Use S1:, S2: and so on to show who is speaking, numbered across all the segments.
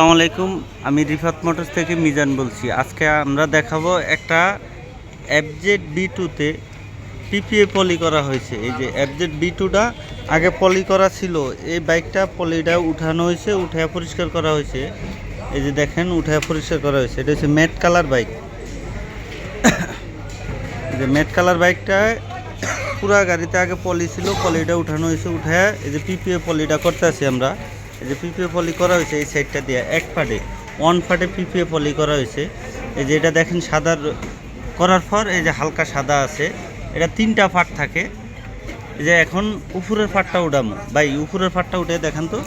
S1: আসসালামু আলাইকুম, আমি রিফাত মোটরস থেকে মিজান বলছি। আজকে আমরা দেখাবো একটা এফজেড বি টুতে পিপিএ পলি করা হয়েছে। এই যে এফজেড বি টুটা আগে পলি করা ছিল, এই বাইকটা পলিটা উঠানো হয়েছে উঠে পরিষ্কার করা হয়েছে। এই যে দেখেন উঠে পরিষ্কার করা হয়েছে। এটা হচ্ছে ম্যাট কালার বাইক যে ম্যাট কালার বাইকটা পুরা গাড়িতে আগে পলি ছিল, পলিটা উঠানো হয়েছে উঠে এই যে পিপিএ পলিটা করতে আছি আমরা। এই যে পিপিএ পলি করা হয়েছে এই সাইডটা দিয়ে, এক ফাটে ওয়ান ফাটে পিপিএ পলি করা হয়েছে। এই যে এটা দেখেন সাদার করার পর এই যে হালকা সাদা আছে, এটা তিনটা ফাট থাকে। এই যে এখন উপরের ফাটটা উঠামো। ভাই, উপরের ফাটটা উঠে দেখেন তো।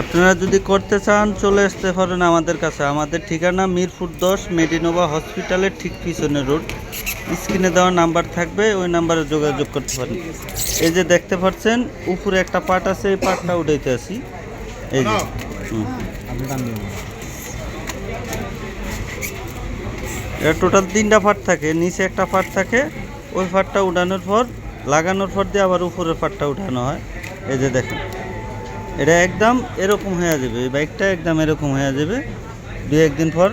S1: আপনারা যদি করতে চান, চলে আসতে পারেন আমাদের কাছে। আমাদের ঠিকানা মিরপুর দশ, মেডিনোভা হসপিটালের ঠিক পিছনে রোড। স্ক্রিনে দেওয়া নাম্বার থাকবে ওই নাম্বারে যোগাযোগ করতে পারেন। এই যে দেখতে পাচ্ছেন উপরে একটা পার্ট আছে এই পার্টটা উঠাইতে আসি। এই যে এটা টোটাল তিনটা ফাট থাকে নিচে একটা ফাট থাকে ওই ফাটটা উঠানোর পর লাগানোর পর দিয়ে আবার উপরের ফাটটা উঠানো হয়। এই যে দেখেন এটা একদম এরকম হয়ে যাবে এই বাইকটা একদম এরকম হয়ে যাবে। দু একদিন পর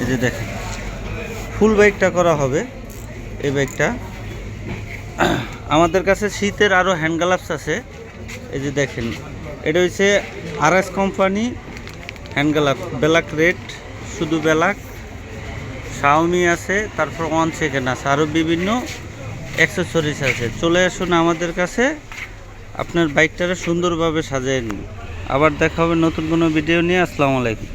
S1: এই যে দেখেন, ফুল বাইকটা করা হবে এই বাইকটা আমাদের কাছে শীতের আরও হ্যান্ড গ্লাভস আছে। এই যে দেখেন, এটা হচ্ছে R S company hand gloves black red শুধু ব্ল্যাক শাওমি আছে, তারপর ওয়ান সেকেন্ড আছে আরও বিভিন্ন অ্যাক্সেসরিজ আছে। চলে আসুন আমাদের কাছে, আপনার বাইকটারে সুন্দরভাবে সাজিয়ে নিন। আবার দেখা হবে নতুন কোনো ভিডিও নিয়ে, আসসালামু আলাইকুম।